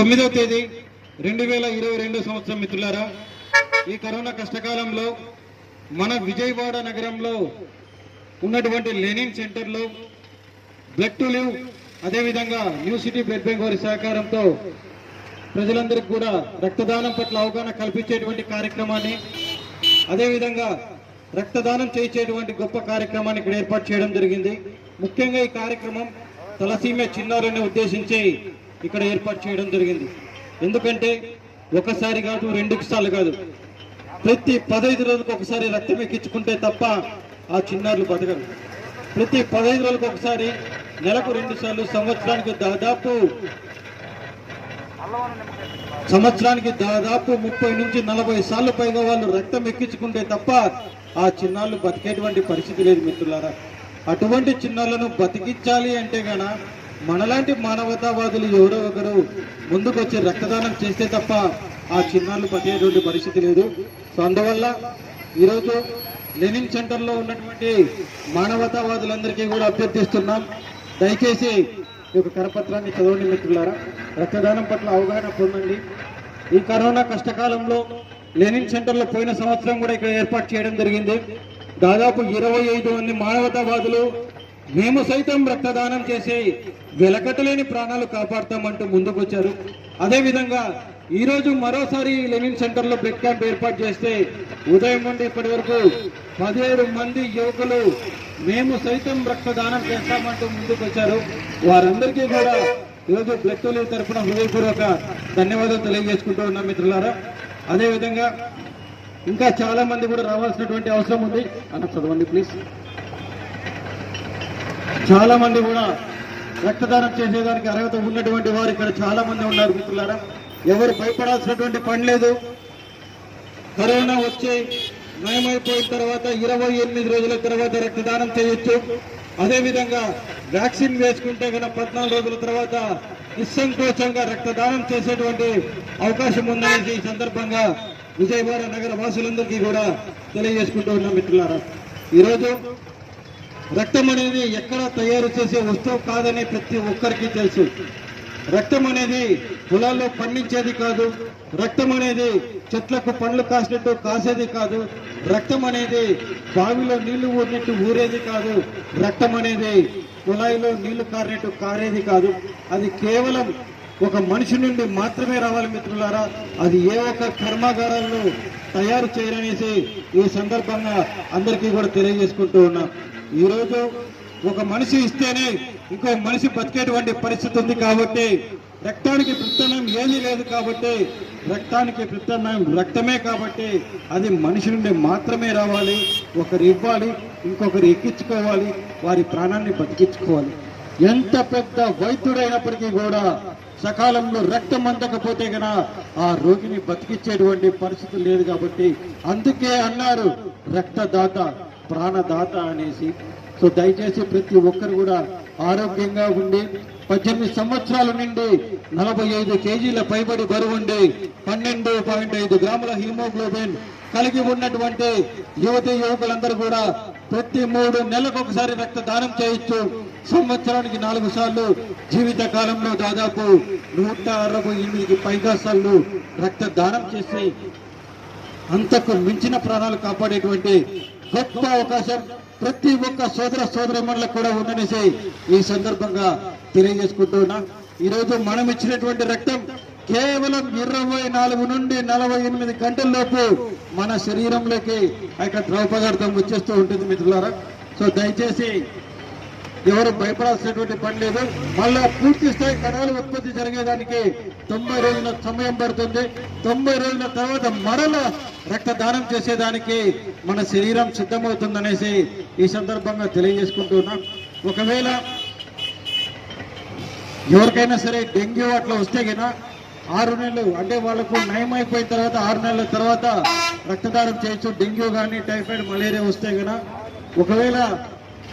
తొమ్మిదవ తేదీ రెండు వేల ఇరవై రెండో సంవత్సరం మిత్రులారా ఈ కరోనా కష్టకాలంలో మన విజయవాడ నగరంలో ఉన్నటువంటి లెనిన్ సెంటర్లో బ్లడ్ టు లివ్ అదేవిధంగా న్యూ సిటీ బ్లడ్ బ్యాంక్ వారి సహకారంతో ప్రజలందరికీ కూడా రక్తదానం పట్ల అవగాహన కల్పించేటువంటి కార్యక్రమాన్ని అదేవిధంగా రక్తదానం చేయించేటువంటి గొప్ప కార్యక్రమాన్ని ఇక్కడ ఏర్పాటు చేయడం జరిగింది. ముఖ్యంగా ఈ కార్యక్రమం తలసీమ చిన్నారని ఉద్దేశించి ఇక్కడ ఏర్పాటు చేయడం జరిగింది. ఎందుకంటే ఒకసారి కాదు రెండు సార్లు కాదు. ప్రతి పదహైదు రోజులకు ఒకసారి రక్తం ఎక్కించుకుంటే తప్ప ఆ చిన్నారులు బతకరు. ప్రతి పదహైదు రోజులకు ఒకసారి నెలకు రెండు సార్లు సంవత్సరానికి దాదాపు సంవత్సరానికి దాదాపు ముప్పై నుంచి నలభై సార్లు పైగా వాళ్ళు రక్తం ఎక్కించుకుంటే తప్ప ఆ చిన్నాళ్ళు బతికేటువంటి పరిస్థితి లేదు మిత్రులారా. అటువంటి చిన్నాలను బతికించాలి అంటే గన మనలాంటి మానవతావాదులు ఎవరో ఒకరు ముందుకు వచ్చి రక్తదానం చేస్తే తప్ప ఆ చిన్నారులు పట్టేటువంటి పరిస్థితి లేదు. సో అందువల్ల ఈరోజు లెనిన్ సెంటర్లో ఉన్నటువంటి మానవతావాదులందరికీ కూడా అభ్యర్థిస్తున్నాం. దయచేసి ఈ యొక్క కరపత్రాన్ని చదవండి మిత్రులారా. రక్తదానం పట్ల అవగాహన పొందండి. ఈ కరోనా కష్టకాలంలో లెనిన్ సెంటర్లో పోయిన సంవత్సరం కూడా ఇక్కడ ఏర్పాటు చేయడం జరిగింది. దాదాపు ఇరవై ఐదు మంది మానవతావాదులు మేము సైతం రక్తదానం చేసి వెలకట్టలేని ప్రాణాలు కాపాడతామంటూ ముందుకొచ్చారు. అదేవిధంగా ఈరోజు మరోసారి ఈ లెనిన్ సెంటర్లో బ్లడ్ క్యాంప్ ఏర్పాటు చేస్తే ఉదయం నుండి ఇప్పటి వరకు పదిహేడు మంది యువకులు మేము సైతం రక్తదానం చేస్తామంటూ ముందుకొచ్చారు. వారందరికీ కూడా ఈరోజు బ్లడ్ టోలీ తరఫున హృదయపూర్వక ధన్యవాదాలు తెలియజేసుకుంటూ ఉన్నాం మిత్రులారా. అదేవిధంగా ఇంకా చాలా మంది కూడా రావాల్సినటువంటి అవసరం ఉంది. అన్న చదవండి ప్లీజ్ చాలా మంది కూడా రక్తదానం చేసేదానికి అర్హత ఉన్నటువంటి వారు ఇక్కడ చాలా మంది ఉన్నారు మిత్రులారా. ఎవరు భయపడాల్సినటువంటి పని లేదు. కరోనా వచ్చి నయమైపోయిన తర్వాత ఇరవై ఎనిమిది రోజుల తర్వాత రక్తదానం చేయొచ్చు. అదేవిధంగా వ్యాక్సిన్ వేసుకుంటే కనుక పద్నాలుగు రోజుల తర్వాత నిస్సంకోచంగా రక్తదానం చేసేటువంటి అవకాశం ఉందనేసి ఈ సందర్భంగా విజయవాడ నగర వాసులందరికీ కూడా తెలియజేసుకుంటూ ఉన్నాం మిత్రులారా. ఈరోజు రక్తం అనేది ఎక్కడ తయారు చేసే వస్తువు కాదని ప్రతి ఒక్కరికి తెలుసు. రక్తం అనేది పొలాల్లో పండించేది కాదు. రక్తం అనేది చెట్లకు పండ్లు కాసినట్టు కాసేది కాదు. రక్తం అనేది బావిలో నీళ్ళు ఊరినట్టు ఊరేది కాదు. రక్తం అనేది కుళాయిలో నీళ్ళు కారినట్టు కారేది కాదు. అది కేవలం ఒక మనిషి నుండి మాత్రమే రావాలి మిత్రులారా. అది ఏ ఒక్క కర్మాగారాలను తయారు చేయరనేసి ఈ సందర్భంగా అందరికీ కూడా తెలియజేసుకుంటూ ఉన్నాం. ఈరోజు ఒక మనిషి ఇస్తేనే ఇంకో మనిషి బతికేటువంటి పరిస్థితి ఉంది కాబట్టి రక్తానికి ప్రత్యామ్నాయం ఏమీ లేదు కాబట్టి రక్తానికి ప్రత్యామ్నాయం రక్తమే కాబట్టి అది మనిషి నుండి మాత్రమే రావాలి. ఒకరు ఇవ్వాలి ఇంకొకరు ఎక్కించుకోవాలి వారి ప్రాణాన్ని బతికించుకోవాలి. ఎంత పెద్ద వైద్యుడైనప్పటికీ కూడా సకాలంలో రక్తం అందకపోతే గన ఆ రోగిని బతికించేటువంటి పరిస్థితి లేదు కాబట్టి అందుకే అన్నారు రక్తదాత. ప్రాణదాత అనేసి. సో దయచేసి ప్రతి ఒక్కరు కూడా ఆరోగ్యంగా ఉండి పద్దెనిమిది సంవత్సరాల నుండి నలభై ఐదు కేజీల పైబడి బరువుండి పన్నెండు పాయింట్ ఐదు గ్రాముల హీమోగ్లోబిన్ కలిగి ఉన్నటువంటి యువతి యువకులందరూ కూడా ప్రతి మూడు నెలలకు ఒకసారి రక్తదానం చేయొచ్చు. సంవత్సరానికి నాలుగు సార్లు జీవిత కాలంలో దాదాపు నూట అరవై ఎనిమిదికి పైగా సార్లు రక్తదానం చేసి అంతకు మించిన ప్రాణాలు కాపాడేటువంటి గొప్ప అవకాశం ప్రతి ఒక్క సోదర సోదరమణులకు కూడా ఉందనేసి ఈ సందర్భంగా తెలియజేసుకుంటూ ఉన్నా. ఈరోజు మనం ఇచ్చినటువంటి రక్తం కేవలం ఇరవై నాలుగు నుండి నలభై ఎనిమిది గంటల్లోపు మన శరీరంలోకి ఆ యొక్క ద్రవ పదార్థం వచ్చేస్తూ ఉంటుంది మిత్రులారా. సో దయచేసి ఎవరు భయపడాల్సినటువంటి పని లేదు. మళ్ళా పూర్తి స్థాయి కణాలు ఉత్పత్తి జరిగేదానికి తొంభై రోజుల సమయం పడుతుంది. తొంభై రోజుల తర్వాత మరల రక్తదానం చేసేదానికి మన శరీరం సిద్ధమవుతుందనేసి ఈ సందర్భంగా తెలియజేసుకుంటున్నాం ఒకవేళ ఎవరికైనా సరే డెంగ్యూ అట్లా వస్తే గిన ఆరు నెలలు అంటే వాళ్ళకు నయం అయిపోయిన తర్వాత ఆరు నెలల తర్వాత రక్తదానం చేయొచ్చు. డెంగ్యూ కానీ టైఫాయిడ్ మలేరియా వస్తే గన ఒకవేళ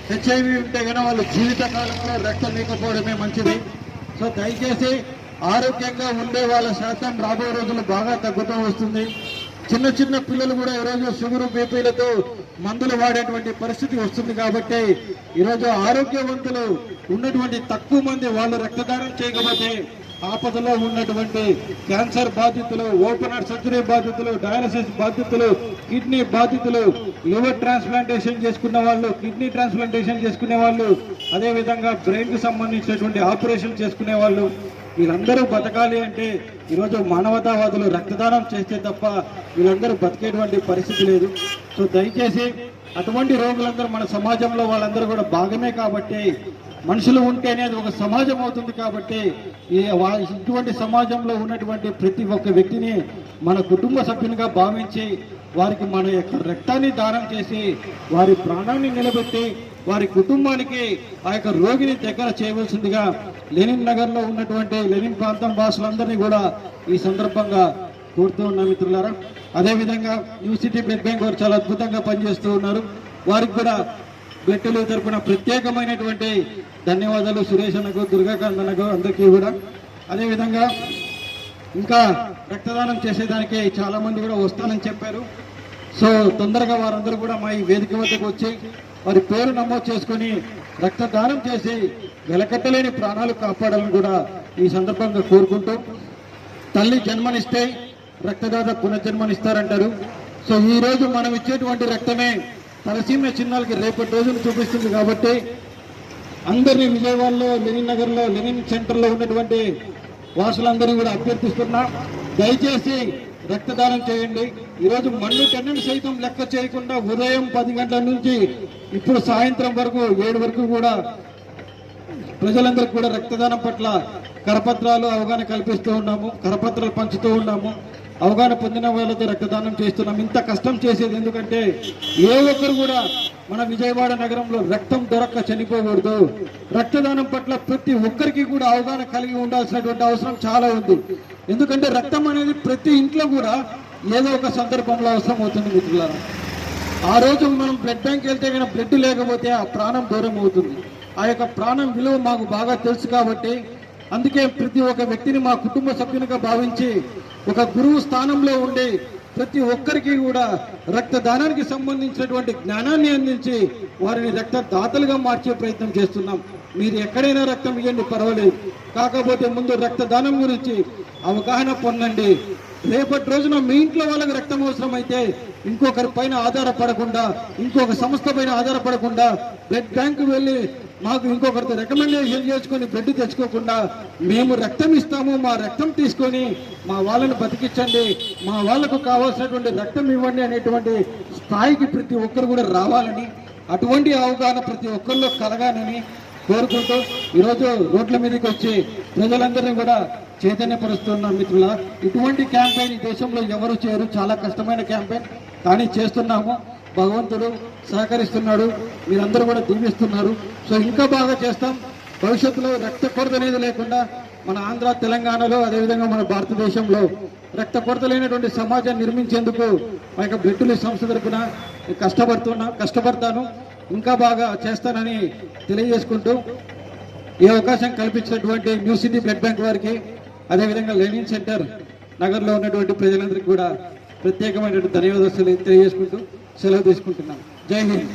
హెచ్ఐవి ఉంటే గన వాళ్ళు జీవితకాలంలో రక్తం లేకపోవడమే మంచిది. సో దయచేసి ఆరోగ్యంగా ఉండే వాళ్ళ శాతం రాబోయే రోజులు బాగా తగ్గుతూ వస్తుంది. చిన్న చిన్న పిల్లలు కూడా ఈరోజు షుగరు బీపీలతో మందులు వాడేటువంటి పరిస్థితి వస్తుంది కాబట్టి ఈరోజు ఆరోగ్యవంతులు ఉన్నటువంటి తక్కువ మంది వాళ్ళు రక్తదానం చేయకపోతే ఆపదలో ఉన్నటువంటి క్యాన్సర్ బాధితులు ఓపెనర్ సర్జరీ బాధితులు డయాలసిస్ బాధితులు కిడ్నీ బాధితులు లివర్ ట్రాన్స్ప్లాంటేషన్ చేసుకున్న వాళ్ళు కిడ్నీ ట్రాన్స్ప్లాంటేషన్ చేసుకునే వాళ్ళు అదే విధంగా సంబంధించినటువంటి ఆపరేషన్ చేసుకునే వాళ్ళు వీళ్ళందరూ బతకాలి అంటే ఈరోజు మానవతావాదులు రక్తదానం చేస్తే తప్ప వీళ్ళందరూ బతికేటువంటి పరిస్థితి లేదు. సో దయచేసి అటువంటి రోగులందరూ మన సమాజంలో వాళ్ళందరూ కూడా భాగమే కాబట్టి మనుషులు ఉంటేనే అది ఒక సమాజం అవుతుంది కాబట్టి ఈ ఇటువంటి సమాజంలో ఉన్నటువంటి ప్రతి ఒక్క వ్యక్తిని మన కుటుంబ సభ్యునిగా భావించి వారికి మన యొక్క రక్తాన్ని దానం చేసి వారి ప్రాణాన్ని నిలబెట్టి వారి కుటుంబానికి ఆ యొక్క రోగిని దగ్గర చేయవలసిందిగా లెనిన్ నగర్లో ఉన్నటువంటి లెనిన్ ప్రాంతం వాసులందరినీ కూడా ఈ సందర్భంగా కోరుతూ ఉన్నా మిత్రులారా. అదేవిధంగా న్యూ సిటీ బ్లడ్ బ్యాంక్ వారు చాలా అద్భుతంగా పనిచేస్తూ ఉన్నారు. వారికి కూడా బ్లడ్లు తరపున ప్రత్యేకమైనటువంటి ధన్యవాదాలు సురేష్ అన్నకు దుర్గాకాంత్ అన్నకు అందరికీ కూడా. అదేవిధంగా ఇంకా రక్తదానం చేసేదానికి చాలా మంది కూడా వస్తానని చెప్పారు. సో తొందరగా వారందరూ కూడా మా ఈ వేదిక వద్దకు వచ్చి వారి పేరు నమోదు చేసుకొని రక్తదానం చేసి వెలకట్టలేని ప్రాణాలు కాపాడాలని కూడా ఈ సందర్భంగా కోరుకుంటూ తల్లి జన్మనిస్తే రక్తదాత పునర్జన్మనిస్తారంటారు. సో ఈ రోజు మనం ఇచ్చేటువంటి రక్తమే తలసీమ చిన్నాలకి రేపటి రోజును చూపిస్తుంది కాబట్టి అందరినీ విజయవాడలో లెనిన్ నగర్లో లెనిన్ సెంటర్లో ఉన్నటువంటి వాసులందరినీ కూడా అభ్యర్థిస్తున్నా. దయచేసి రక్తదానం చేయండి. ఈరోజు మన్ను టెన్నెంట్ సైతం లెక్క చేయకుండా ఉదయం పది గంటల నుంచి ఇప్పుడు సాయంత్రం వరకు ఏడు వరకు కూడా ప్రజలందరికీ కూడా రక్తదానం పట్ల కరపత్రాలు అవగాహన కల్పిస్తూ ఉన్నాము. కరపత్రాలు పంచుతూ ఉన్నాము. అవగాహన పొందిన వాళ్ళతో రక్తదానం చేస్తున్నాం. ఇంత కష్టం చేసేది ఎందుకంటే ఏ ఒక్కరు కూడా మన విజయవాడ నగరంలో రక్తం దొరక్క చనిపోకూడదు. రక్తదానం పట్ల ప్రతి ఒక్కరికి కూడా అవగాహన కలిగి ఉండాల్సినటువంటి అవసరం చాలా ఉంది. ఎందుకంటే రక్తం అనేది ప్రతి ఇంట్లో కూడా ఏదో ఒక సందర్భంలో అవసరం అవుతుంది మిత్రులారా. ఆ రోజు మనం బ్లడ్ బ్యాంక్ వెళ్తే కానీ బ్లడ్ లేకపోతే ఆ ప్రాణం దూరం అవుతుంది. ఆ యొక్క ప్రాణం విలువ మాకు బాగా తెలుసు కాబట్టి అందుకే ప్రతి ఒక్క వ్యక్తిని మా కుటుంబ సభ్యునిగా భావించి ఒక గురువు స్థానంలో ఉండి ప్రతి ఒక్కరికి కూడా రక్తదానానికి సంబంధించినటువంటి జ్ఞానాన్ని అందించి వారిని రక్తదాతలుగా మార్చే ప్రయత్నం చేస్తున్నాం. మీరు ఎక్కడైనా రక్తం ఇవ్వండి పర్వాలేదు. కాకపోతే ముందు రక్తదానం గురించి అవగాహన పొందండి. రేపటి రోజున మీ ఇంట్లో వాళ్ళకి రక్తం అవసరం అయితే ఇంకొకరి పైన ఆధారపడకుండా ఇంకొక సంస్థ పైన ఆధారపడకుండా బ్లడ్ బ్యాంకు వెళ్ళి మాకు ఇంకొకరితో రికమెండేషన్ చేసుకొని బ్లడ్ తెచ్చుకోకుండా మేము రక్తం ఇస్తాము మా రక్తం తీసుకొని మా వాళ్ళని బతికించండి మా వాళ్ళకు కావాల్సినటువంటి రక్తం ఇవ్వండి అనేటువంటి స్థాయికి ప్రతి ఒక్కరు కూడా రావాలని అటువంటి అవగాహన ప్రతి ఒక్కరిలో కలగాలని కోరుకుంటూ ఈరోజు రోడ్ల మీదకి వచ్చి ప్రజలందరినీ కూడా చైతన్యపరుస్తున్నాం మిత్రుల ఇటువంటి క్యాంపెయిన్ ఈ దేశంలో ఎవరు చేయరు. చాలా కష్టమైన క్యాంపెయిన్ కానీ చేస్తున్నాము. భగవంతుడు సహకరిస్తున్నాడు. మీరందరూ కూడా దీవిస్తున్నారు. సో ఇంకా బాగా చేస్తాం. భవిష్యత్తులో రక్త కొరత అనేది లేకుండా మన ఆంధ్ర తెలంగాణలో అదేవిధంగా మన భారతదేశంలో రక్త కొరత లేనటువంటి సమాజాన్ని నిర్మించేందుకు మా యొక్క బ్లడ్ సంస్థ తరపున కష్టపడుతున్నా కష్టపడతాను. ఇంకా బాగా చేస్తానని తెలియజేసుకుంటూ ఈ అవకాశం కల్పించినటువంటి న్యూ సిటీ బ్లడ్ బ్యాంక్ వారికి అదేవిధంగా లెనిన్ సెంటర్ నగర్లో ఉన్నటువంటి ప్రజలందరికీ కూడా ప్రత్యేకమైనటువంటి ధన్యవాదాలు తెలియజేసుకుంటూ సెలవు తీసుకుంటున్నాను జై హింద్.